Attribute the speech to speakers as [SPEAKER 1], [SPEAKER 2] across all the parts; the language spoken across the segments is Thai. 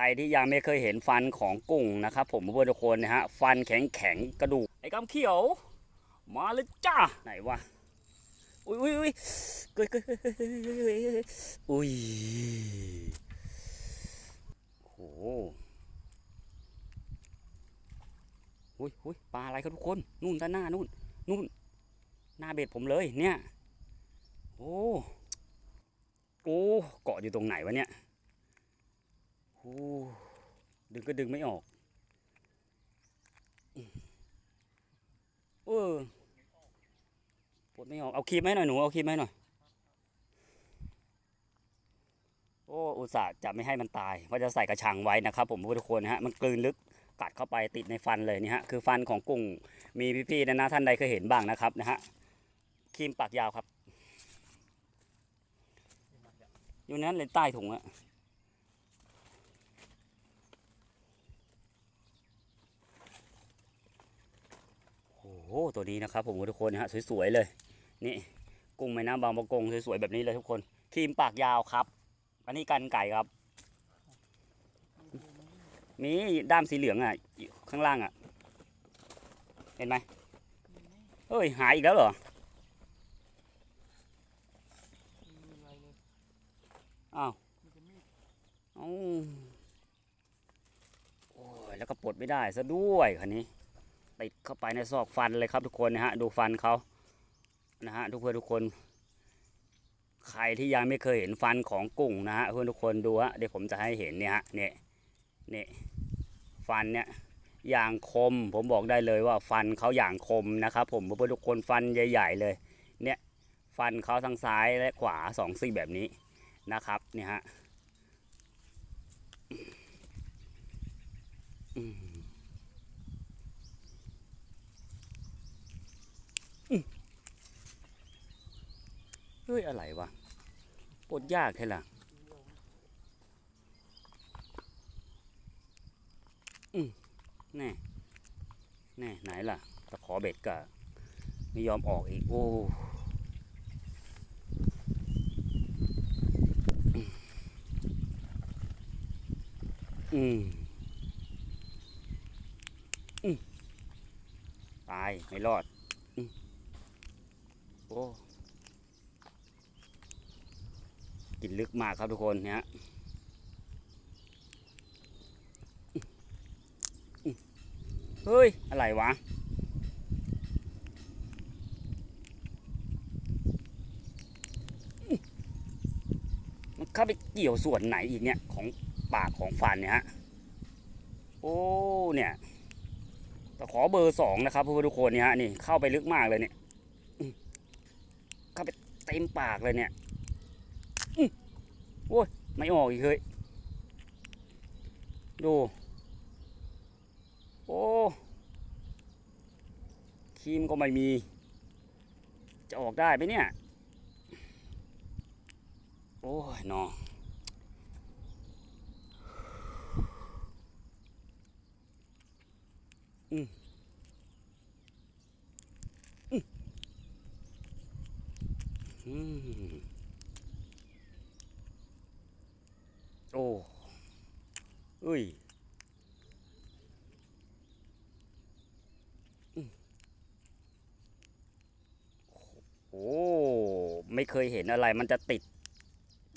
[SPEAKER 1] รที่ยังไม่เคยเห็นฟันของกุ้งนะครับ ผมเพื่อนทุกคนนะฮะฟันแข็งแข็งๆกระดูกไอ้กำเขียว มาเลยจ้าไหนวะอุ้ยอุ้ยอุ้ยเกยเกยเกยเกยเกยกยเกยอุ้ยโหอุ้ยอุ้ยปลาอะไรครับทุกคนนู่นด้านหน้านู่นนู่นหน้าเบ็ดผมเลยเนี่ยโอ้โอ้เกาะอยู่ตรงไหนวะเนี่ย อ้ดึงก็ดึงไม่ออกเออปลดไม่ออก เอาครีมให้หน่อยหนู เอาครีมให้หน่อย โอ้อุตส่าห์จะไม่ให้มันตายว่าจะใส่กระชังไว้นะครับ ผมทุกคนนะฮะ มันกลืนลึกกัดเข้าไปติดในฟันเลยนี่ฮะ คือฟันของกุ้ง มีพี่ๆนะนะท่านใดเคยเห็นบ้างนะครับนะฮะ ครีมปากยาวครับ อยู่นั้นเลยใต้ถุงอะ โอ้ตัวนี้นะครับผมทุกคนนะฮะสวยๆเลย นี่กุ้งแม่น้ำบางประกงสวยๆแบบนี้เลยทุกคนครีมปากยาวครับ อันนี้กันไก่ครับ มีด้ามสีเหลืองอะข้างล่างอะ เห็นไหมเฮ้ยหายอีกแล้วเหรออ้าวอ้โอ้ยแล้วก็ปลดไม่ได้ซะด้วยคันนี้ ติดเข้าไปในซอกฟันเลยครับทุกคนนะฮะดูฟันเขานะฮะทุกเพื่อนทุกคน ใครที่ยังไม่เคยเห็นฟันของกุ้งนะฮะเพื่อนทุกคนดูฮะเดี๋ยวผมจะให้เห็นเนี่ยฮะเนี่ยเนี่ยฟันเนี่ยอย่างคมผมบอกได้เลยว่าฟันเขาอย่างคมนะครับ ผมเพื่อนทุกคนฟันใหญ่ ๆ เลยเนี่ยฟันเขาทั้งซ้ายและขวาสองซี่แบบนี้นะครับเนี่ยฮะอืมอืม้ยอะไรวะปวดยากแค่ละอืมแน่แน่ไหนล่ะตะขอเบ็ดก็ไม่ยอมออกอีก โอ้อืมอืมตาย ไม่รอดอืมโอ้ กินลึกมากครับทุกคนเนี่ยฮะเฮ้ย อะไรวะ มันเข้าไปเกี่ยวส่วนไหนอีกเนี่ย ของปากของฟันเนี่ยฮะ โอ้ เนี่ยตะขอเบอร์สองนะครับเพื่อนทุกคนเนี่ยฮะ นี่เข้าไปลึกมากเลยเนี่ย เข้าไปเต็มปากเลยเนี่ย โอ้ย ไม่ออกอีกเลยดู โอ้ครีมก็ไม่มี จะออกได้ไหมเนี่ย โอ้ยนออืม โอ้เอ้ยโอ้ไม่เคยเห็นอะไรมันจะติด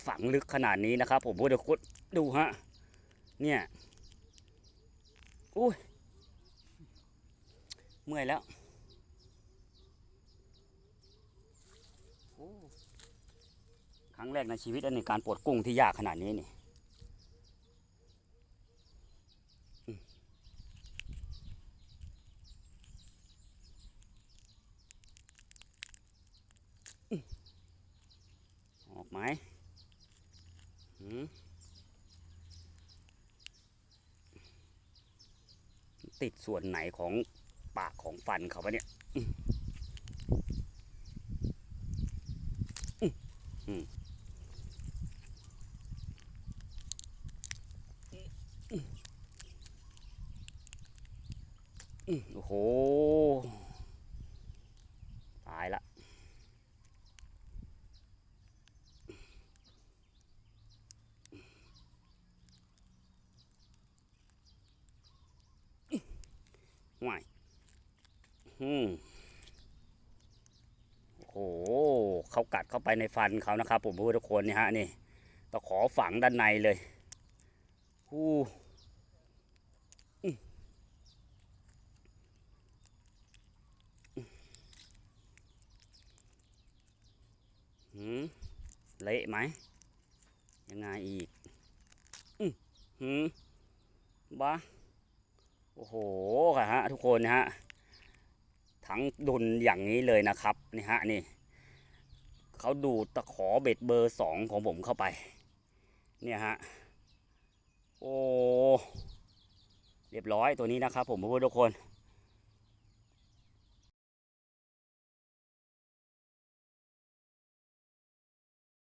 [SPEAKER 1] ฝังลึกขนาดนี้นะครับ ผมพูดเดี๋ยวคุณดูฮะ เนี่ยอุ้ยเมื่อยแล้วครั้งแรกในชีวิตอันนี้การปลดกุ้งที่ยากขนาดนี้นี่อืมอืมออกไหมหืม ติดส่วนไหนของปากของฟันเขาปะเนี่ยโอ้โห ตายละ ห่วยอืมโอ้โหเขากัดเข้าไปในฟันเขานะครับ ผมทุกคนนี่ฮะนี่ตะขอฝังด้านในเลยฮู้อืมหืมเละไหม ยังไงอีก อือหืมบ้า โอ้โหค่ะฮะทุกคนนะฮะทั้งดุนอย่างนี้เลยนะครับนี่ฮะนี่เขาดูตะขอเบ็ดเบอร์สองของผมเข้าไป เนี่ยฮะโอ้เรียบร้อยตัวนี้นะครับผมทุกคน